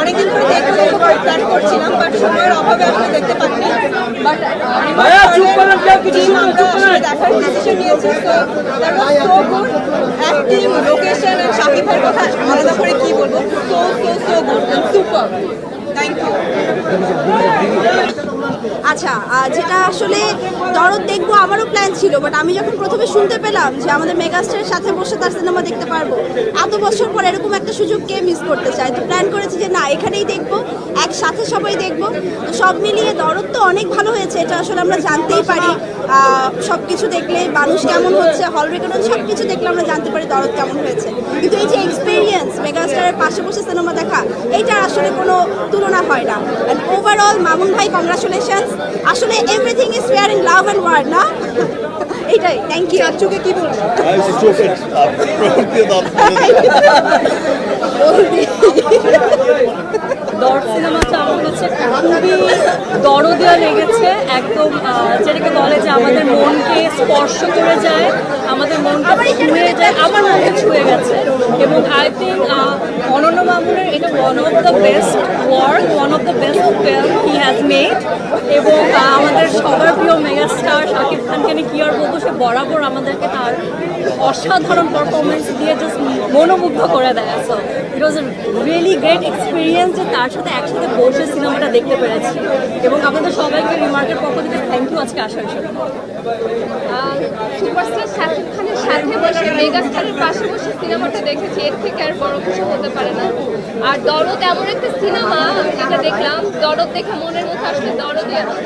অনেকদিন ধরে দেখতে দেখতে প্ল্যান করছিলাম বাট সময়ের অভাবে আসলে দেখতে পারিনি বাট। দেখার ডিসিশন নিয়েছি so that was so good acting location and Shakib ভাইয়ের কথা আলাদা করে কি বলব so so so good super আচ্ছা যেটা আসলে দরদ দেখব আমারও প্ল্যান ছিল বাট আমি যখন প্রথমে শুনতে পেলাম যে আমাদের মেগাস্টারের সাথে বসে তার সিনেমা দেখতে পারব, এত বছর পর এরকম একটা সুযোগ কে মিস করতে চায়? তো প্ল্যান করেছি যে না, এখানেই দেখব, একসাথে সবাই দেখব। তো সব মিলিয়ে দরদ তো অনেক ভালো হয়েছে, এটা আসলে আমরা জানতেই পারি। সব কিছু দেখলে মানুষ কেমন হচ্ছে হল রেকর্ড সব কিছু দেখলে আমরা জানতে পারি দরদ কেমন হয়েছে। কিন্তু এই যে মেগাস্টারের পাশে বসে সিনেমা দেখা এইটার আসলে কোনো তুলনা হয় না। অ্যান্ড ওভারঅল মামুন ভাই কংগ্রাচুলেশনস আসলে everything is fair in love and war না? এইটাই থ্যাংক ইউ চাচুকে কি বলব? সিনেমাটা আমার কাছে খুবই দরদেয়া লেগেছে। একদম আহ, যেটাকে বলে যে আমাদের মনকে স্পর্শ করে যায় আমাদের মনকে ছুঁয়ে যায় আমার মনকে ছুঁয়ে গেছে। এবং আই অনন্য মামুনের এটা one of the best work one of the best film he has made এবং আমাদের সবার প্রিয় মেগাস্টার শাকিব খানকে নিয়ে কি আর বলব, সে বরাবর আমাদেরকে তার অসাধারণ পারফরমেন্স দিয়ে জাস্ট মনোমুগ্ধ করে দেয়। So it was really great experience যে তার সাথে একসাথে বসে সিনেমাটা দেখতে পেরেছি। এবং আপনাদের সবাইকে রিমার্কের পক্ষ থেকে থ্যাংক ইউ আজকে আসার জন্য। সুপারস্টার শাকিব খানের মেগাস্টারের পাশে বসে সিনেমাটা দেখেছি, এর থেকে আর বড় কিছু হতে পারে না। আর দরদ এমন একটা সিনেমা আমি যেটা দেখলাম, দরদ দেখে মনের মতো আসলে দরদ আছে